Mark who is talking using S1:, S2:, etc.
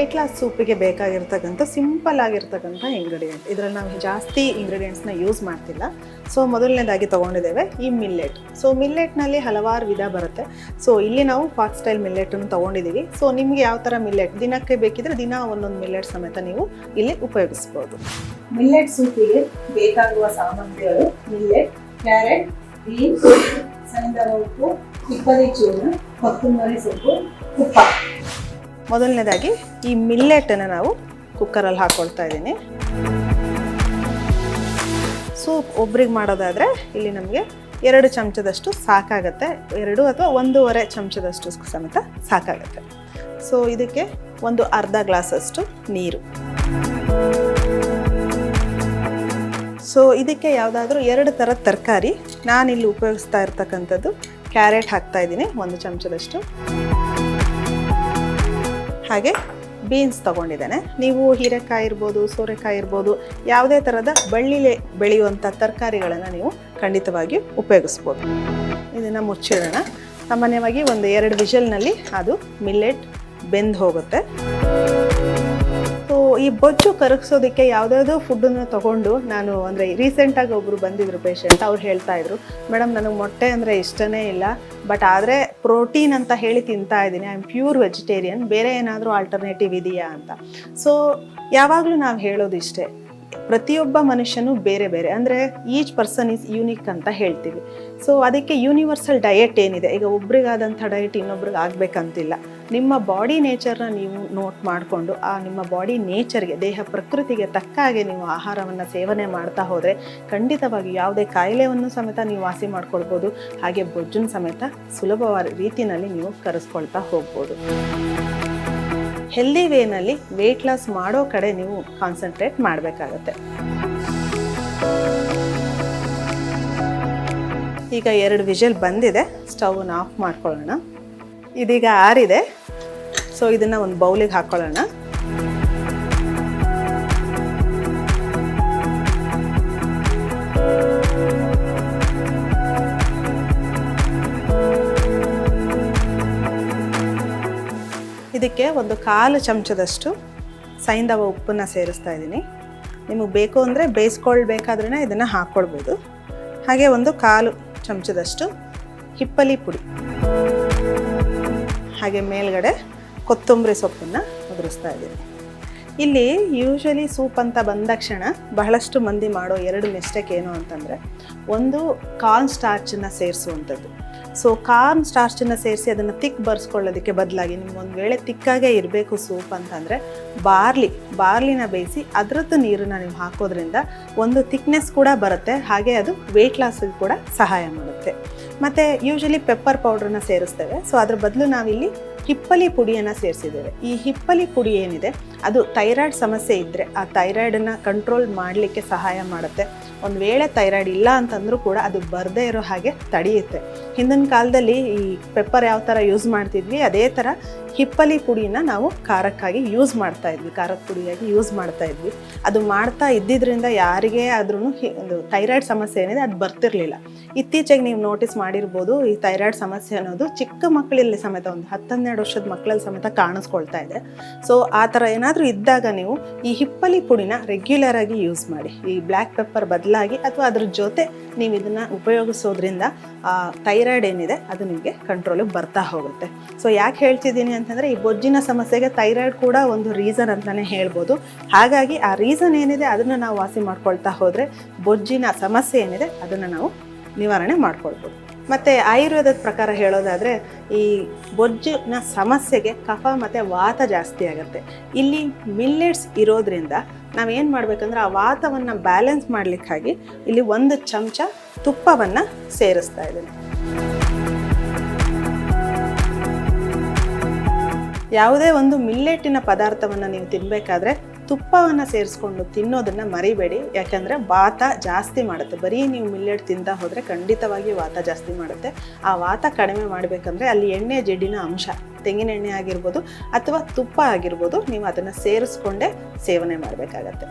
S1: Weight ಸೂಪಿಗೆ ಬೇಕಾಗಿರ್ತಕ್ಕಂಥ simple ಆಗಿರ್ತಕ್ಕಂಥ ingredient ಇದರಲ್ಲಿ ನಾವು ಜಾಸ್ತಿ ಇಂಗ್ರೀಡಿಯೆಂಟ್ಸ್ನ ಯೂಸ್ ಮಾಡ್ತಿಲ್ಲ. ಸೊ ಮೊದಲನೇದಾಗಿ ತೊಗೊಂಡಿದ್ದೇವೆ ಈ ಮಿಲ್ಲೆಟ್ ಸೊ ಮಿಲ್ಲೆಟ್ನಲ್ಲಿ ಹಲವಾರು ವಿಧ ಬರುತ್ತೆ. ಸೊ ಇಲ್ಲಿ ನಾವು ಫಾಕ್ ಸ್ಟೈಲ್ ಮಿಲ್ಲೆಟನ್ನು ತೊಗೊಂಡಿದ್ದೀವಿ. ಸೊ ನಿಮಗೆ ಯಾವ ಥರ ಮಿಲ್ಲೆಟ್ ದಿನಕ್ಕೆ ಬೇಕಿದ್ರೆ ದಿನ ಒಂದೊಂದು ಮಿಲ್ಲೆಟ್ ಸಮೇತ ನೀವು ಇಲ್ಲಿ ಉಪಯೋಗಿಸ್ಬೋದು.
S2: ಮಿಲ್ಲೆಟ್ ಸೂಪಿಗೆ ಬೇಕಾಗುವ ಸಾಮಗ್ರಿಗಳು ಮಿಲ್ಲೆಟ್ ಕ್ಯಾರೆಟ್ ಬೀನ್ಸ್ ಸಣ್ಣ ಉಪ್ಪು ಇಪ್ಪತ್ತೈದು ಚೂರ್ಣ, ಕೊತ್ತಂಬರಿ ಸೊಪ್ಪು, ತುಪ್ಪ.
S1: ಮೊದಲನೇದಾಗಿ ಈ ಮಿಲ್ಲೆಟನ್ನು ನಾವು ಕುಕ್ಕರಲ್ಲಿ ಹಾಕ್ಕೊಳ್ತಾ ಇದ್ದೀನಿ. ಸೂಪ್ ಒಬ್ರಿಗೆ ಮಾಡೋದಾದರೆ ಇಲ್ಲಿ ನಮಗೆ ಎರಡು ಚಮಚದಷ್ಟು ಸಾಕಾಗತ್ತೆ. ಎರಡು ಅಥವಾ ಒಂದೂವರೆ ಚಮಚದಷ್ಟು ಸಮೇತ ಸಾಕಾಗತ್ತೆ. ಸೊ ಇದಕ್ಕೆ ಒಂದು ಅರ್ಧ ಗ್ಲಾಸಷ್ಟು ನೀರು. ಸೊ ಇದಕ್ಕೆ ಯಾವುದಾದ್ರೂ ಎರಡು ಥರದ ತರಕಾರಿ ನಾನಿಲ್ಲಿ ಉಪಯೋಗಿಸ್ತಾ ಇರ್ತಕ್ಕಂಥದ್ದು. ಕ್ಯಾರೆಟ್ ಹಾಕ್ತಾ ಇದ್ದೀನಿ, ಒಂದು ಚಮಚದಷ್ಟು. ಹಾಗೆ ಬೀನ್ಸ್ ತಗೊಂಡಿದ್ದೇನೆ. ನೀವು ಹೀರೆಕಾಯಿ ಇರ್ಬೋದು, ಸೋರೆಕಾಯಿ ಇರ್ಬೋದು, ಯಾವುದೇ ಥರದ ಬಳ್ಳಿಲೆ ಬೆಳೆಯುವಂಥ ತರಕಾರಿಗಳನ್ನು ನೀವು ಖಂಡಿತವಾಗಿ ಉಪಯೋಗಿಸ್ಬೋದು. ಇದನ್ನು ಮುಚ್ಚಿಡೋಣ. ಸಾಮಾನ್ಯವಾಗಿ ಒಂದು ಎರಡು ವಿಷಲ್ನಲ್ಲಿ ಅದು ಮಿಲ್ಲೆಟ್ ಬೆಂದು ಹೋಗುತ್ತೆ. ಈ ಬೊಜ್ಜು ಕರಗಿಸೋದಕ್ಕೆ ಯಾವುದ್ಯಾವುದೋ ಫುಡ್ಡನ್ನು ತಗೊಂಡು ನಾನು ಅಂದರೆ ರೀಸೆಂಟಾಗಿ ಒಬ್ಬರು ಬಂದಿದ್ರು ಪೇಷಂಟ್ ಅವ್ರು ಹೇಳ್ತಾ ಇದ್ರು, ಮೇಡಮ್, ನನಗೆ ಮೊಟ್ಟೆ ಅಂದರೆ ಇಷ್ಟನೇ ಇಲ್ಲ ಬಟ್ ಆದರೆ ಪ್ರೋಟೀನ್ ಅಂತ ಹೇಳಿ ತಿಂತಾ ಇದ್ದೀನಿ. ಐ ಆಮ್ ಪ್ಯೂರ್ ವೆಜಿಟೇರಿಯನ್ ಬೇರೆ ಏನಾದರೂ ಆಲ್ಟರ್ನೇಟಿವ್ ಇದೆಯಾ ಅಂತ. ಸೊ ಯಾವಾಗಲೂ ನಾವು ಹೇಳೋದು ಇಷ್ಟೇ, ಪ್ರತಿಯೊಬ್ಬ ಮನುಷ್ಯನು ಬೇರೆ ಬೇರೆ, ಅಂದರೆ ಈಚ್ ಪರ್ಸನ್ ಈಸ್ ಯೂನಿಕ್ ಅಂತ ಹೇಳ್ತೀವಿ. ಸೊ ಅದಕ್ಕೆ ಯೂನಿವರ್ಸಲ್ ಡಯಟ್ ಏನಿದೆ? ಈಗ ಒಬ್ರಿಗಾದಂಥ ಡಯಟ್ ಇನ್ನೊಬ್ರಿಗೆ ಆಗಬೇಕಂತಿಲ್ಲ. ನಿಮ್ಮ ಬಾಡಿ ನೇಚರ್ನ ನೀವು ನೋಟ್ ಮಾಡಿಕೊಂಡು, ಆ ನಿಮ್ಮ ಬಾಡಿ ನೇಚರ್ಗೆ ದೇಹ ಪ್ರಕೃತಿಗೆ ತಕ್ಕ ಹಾಗೆ ನೀವು ಆಹಾರವನ್ನು ಸೇವನೆ ಮಾಡ್ತಾ ಹೋದರೆ ಖಂಡಿತವಾಗಿ ಯಾವುದೇ ಕಾಯಿಲೆಯನ್ನು ಸಮೇತ ನೀವು ವಾಸಿ ಮಾಡ್ಕೊಳ್ಬೋದು. ಹಾಗೆ ಬೊಜ್ಜನ ಸಮೇತ ಸುಲಭವಾದ ರೀತಿಯಲ್ಲಿ ನೀವು ಕರೆಸ್ಕೊಳ್ತಾ ಹೋಗ್ಬೋದು. ಹೆಲ್ದಿ ವೇನಲ್ಲಿ ವೆಯ್ಟ್ ಲಾಸ್ ಮಾಡೋ ಕಡೆ ನೀವು ಕಾನ್ಸಂಟ್ರೇಟ್ ಮಾಡಬೇಕಾಗತ್ತೆ. ಈಗ ಎರಡು ವಿಷಲ್ ಬಂದಿದೆ. ಸ್ಟವ್ನ ಆಫ್ ಮಾಡ್ಕೊಳ್ಳೋಣ. ಇದೀಗ ಆರಿದೆ. ಸೊ ಇದನ್ನು ಒಂದು ಬೌಲಿಗೆ ಹಾಕ್ಕೊಳ್ಳೋಣ ಇದಕ್ಕೆ ಒಂದು ಕಾಲು ಚಮಚದಷ್ಟು ಸೈಂಧವ ಉಪ್ಪನ್ನು ಸೇರಿಸ್ತಾ ಇದ್ದೀನಿ. ನಿಮಗೆ ಬೇಕು ಅಂದರೆ ಬೇಯಿಸ್ಕೊಳ್ಬೇಕಾದ್ರೇ ಇದನ್ನು ಹಾಕ್ಕೊಳ್ಬೋದು ಹಾಗೆ ಒಂದು ಕಾಲು ಚಮಚದಷ್ಟು ಹಿಪ್ಪಲಿ ಪುಡಿ. ಹಾಗೆ ಮೇಲ್ಗಡೆ ಕೊತ್ತಂಬರಿ ಸೊಪ್ಪನ್ನು ಉದುರಿಸ್ತಾ ಇದ್ದೀನಿ ಇಲ್ಲಿ ಯೂಶಲಿ ಸೂಪ್ ಅಂತ ಬಂದಾಕ್ಷಣ ಬಹಳಷ್ಟು ಮಂದಿ ಮಾಡೋ ಎರಡು ಮಿಸ್ಟೇಕ್ ಏನು ಅಂತಂದರೆ, ಒಂದು ಕಾರ್ನ್ ಸ್ಟಾರ್ಚನ್ನು ಸೇರಿಸುವಂಥದ್ದು. ಸೊ ಕಾರ್ನ್ ಸ್ಟಾರ್ಚನ್ನು ಸೇರಿಸಿ ಅದನ್ನು ತಿಕ್ ಬರ್ಸ್ಕೊಳ್ಳೋದಕ್ಕೆ ಬದಲಾಗಿ ನಿಮ್ಗೊಂದು ವೇಳೆ ತಿಕ್ಕಾಗೇ ಇರಬೇಕು ಸೂಪ್ ಅಂತಂದರೆ ಬಾರ್ಲಿ ಬಾರ್ಲಿನ ಬೇಯಿಸಿ ಅದರದ್ದು ನೀರನ್ನು ನೀವು ಹಾಕೋದ್ರಿಂದ ಒಂದು ತಿಕ್ನೆಸ್ ಕೂಡ ಬರುತ್ತೆ, ಹಾಗೆ ಅದು ವೆಯ್ಟ್ ಲಾಸಿಗೆ ಕೂಡ ಸಹಾಯ ಮಾಡುತ್ತೆ. ಮತ್ತು ಯೂಶಲಿ ಪೆಪ್ಪರ್ ಪೌಡ್ರನ್ನ ಸೇರಿಸ್ತೇವೆ. ಸೊ ಅದ್ರ ಬದಲು ನಾವಿಲ್ಲಿ ಹಿಪ್ಪಲಿ ಪುಡಿಯನ್ನು ಸೇರಿಸಿದ್ದೇವೆ. ಈ ಹಿಪ್ಪಲಿ ಪುಡಿ ಏನಿದೆ? ಅದು ಥೈರಾಯ್ಡ್ ಸಮಸ್ಯೆ ಇದ್ದರೆ ಆ ಥೈರಾಯ್ಡನ್ನು ಕಂಟ್ರೋಲ್ ಮಾಡಲಿಕ್ಕೆ ಸಹಾಯ ಮಾಡುತ್ತೆ. ಒಂದು ವೇಳೆ ಥೈರಾಯ್ಡ್ ಇಲ್ಲ ಅಂತಂದರೂ ಕೂಡ ಅದು ಬರದೇ ಇರೋ ಹಾಗೆ ತಡೆಯುತ್ತೆ. ಹಿಂದಿನ ಕಾಲದಲ್ಲಿ ಈ ಪೆಪ್ಪರ್ ಯಾವ ಥರ ಯೂಸ್ ಮಾಡ್ತಿದ್ವಿ, ಅದೇ ಥರ ಹಿಪ್ಪಲಿ ಪುಡಿನ ನಾವು ಖಾರಕ್ಕಾಗಿ ಯೂಸ್ ಮಾಡ್ತಾ ಇದ್ವಿ, ಖಾರದ ಪುಡಿಯಾಗಿ ಯೂಸ್ ಮಾಡ್ತಾ ಇದ್ವಿ. ಅದು ಮಾಡ್ತಾ ಇದ್ದಿದ್ದರಿಂದ ಯಾರಿಗೆ ಆದ್ರೂ ಒಂದು ಥೈರಾಯ್ಡ್ ಸಮಸ್ಯೆ ಏನಿದೆ ಅದು ಬರ್ತಿರಲಿಲ್ಲ. ಇತ್ತೀಚೆಗೆ ನೀವು ನೋಟಿಸ್ ಮಾಡಿರ್ಬೋದು ಈ ಥೈರಾಯ್ಡ್ ಸಮಸ್ಯೆ ಅನ್ನೋದು ಚಿಕ್ಕ ಮಕ್ಕಳಲ್ಲಿ ಸಮೇತ ಒಂದು ಹತ್ತನ್ನೆರಡು ವರ್ಷದ ಮಕ್ಕಳಲ್ಲಿ ಸಮೇತ ಕಾಣಿಸ್ಕೊಳ್ತಾ ಇದೆ. ಸೊ ಆ ಥರ ಏನಾದರೂ ಇದ್ದಾಗ ನೀವು ಈ ಹಿಪ್ಪಲಿ ಪುಡಿನ ರೆಗ್ಯುಲರ್ ಆಗಿ ಯೂಸ್ ಮಾಡಿ. ಈ ಬ್ಲ್ಯಾಕ್ ಪೆಪ್ಪರ್ ಬದಲಾಗಿ ಅಥವಾ ಅದ್ರ ಜೊತೆ ನೀವು ಇದನ್ನು ಉಪಯೋಗಿಸೋದ್ರಿಂದ, ಆ ಥೈರಾಯ್ಡ್ ಏನಿದೆ ಅದು ನಿಮಗೆ ಕಂಟ್ರೋಲಿಗೆ ಬರ್ತಾ ಹೋಗುತ್ತೆ. ಸೊ ಯಾಕೆ ಹೇಳ್ತಿದ್ದೀನಿ ಅಂತಂದರೆ, ಈ ಬೊಜ್ಜಿನ ಸಮಸ್ಯೆಗೆ ಥೈರಾಯ್ಡ್ ಕೂಡ ಒಂದು ರೀಸನ್ ಅಂತಲೇ ಹೇಳ್ಬೋದು. ಹಾಗಾಗಿ ಆ ರೀಸನ್ ಏನಿದೆ ಅದನ್ನು ನಾವು ವಾಸಿ ಮಾಡ್ಕೊಳ್ತಾ ಹೋದರೆ, ಬೊಜ್ಜಿನ ಸಮಸ್ಯೆ ಏನಿದೆ ಅದನ್ನು ನಾವು ನಿವಾರಣೆ ಮಾಡ್ಕೊಳ್ಬೋದು. ಮತ್ತು ಆಯುರ್ವೇದದ ಪ್ರಕಾರ ಹೇಳೋದಾದರೆ ಈ ಬೊಜ್ಜಿನ ಸಮಸ್ಯೆಗೆ ಕಫ ಮತ್ತು ವಾತ ಜಾಸ್ತಿ ಆಗುತ್ತೆ. ಇಲ್ಲಿ ಮಿಲ್ಲೆಟ್ಸ್ ಇರೋದ್ರಿಂದ ನಾವೇನು ಮಾಡಬೇಕಂದ್ರೆ ಆ ವಾತವನ್ನು ಬ್ಯಾಲೆನ್ಸ್ ಮಾಡಲಿಕ್ಕಾಗಿ ಇಲ್ಲಿ ಒಂದು ಚಮಚ ತುಪ್ಪವನ್ನು ಸೇರಿಸ್ತಾ ಇದ್ದೀನಿ. ಯಾವುದೇ ಒಂದು ಮಿಲ್ಲೆಟ್ಟಿನ ಪದಾರ್ಥವನ್ನು ನೀವು ತಿನ್ನಬೇಕಾದ್ರೆ ತುಪ್ಪವನ್ನು ಸೇರಿಸ್ಕೊಂಡು ತಿನ್ನೋದನ್ನು ಮರಿಬೇಡಿ. ಯಾಕಂದರೆ ವಾತ ಜಾಸ್ತಿ ಮಾಡುತ್ತೆ. ಬರೀ ನೀವು ಮಿಲ್ಲೆಟ್ ತಿಂತಾ ಹೋದರೆ ಖಂಡಿತವಾಗಿ ವಾತ ಜಾಸ್ತಿ ಮಾಡುತ್ತೆ. ಆ ವಾತ ಕಡಿಮೆ ಮಾಡಬೇಕಂದ್ರೆ ಅಲ್ಲಿ ಎಣ್ಣೆ ಜಡ್ಡಿನ ಅಂಶ, ತೆಂಗಿನ ಎಣ್ಣೆ ಆಗಿರ್ಬೋದು ಅಥವಾ ತುಪ್ಪ ಆಗಿರ್ಬೋದು ನೀವು ಅದನ್ನು ಸೇರಿಸ್ಕೊಂಡೇ ಸೇವನೆ ಮಾಡಬೇಕಾಗತ್ತೆ.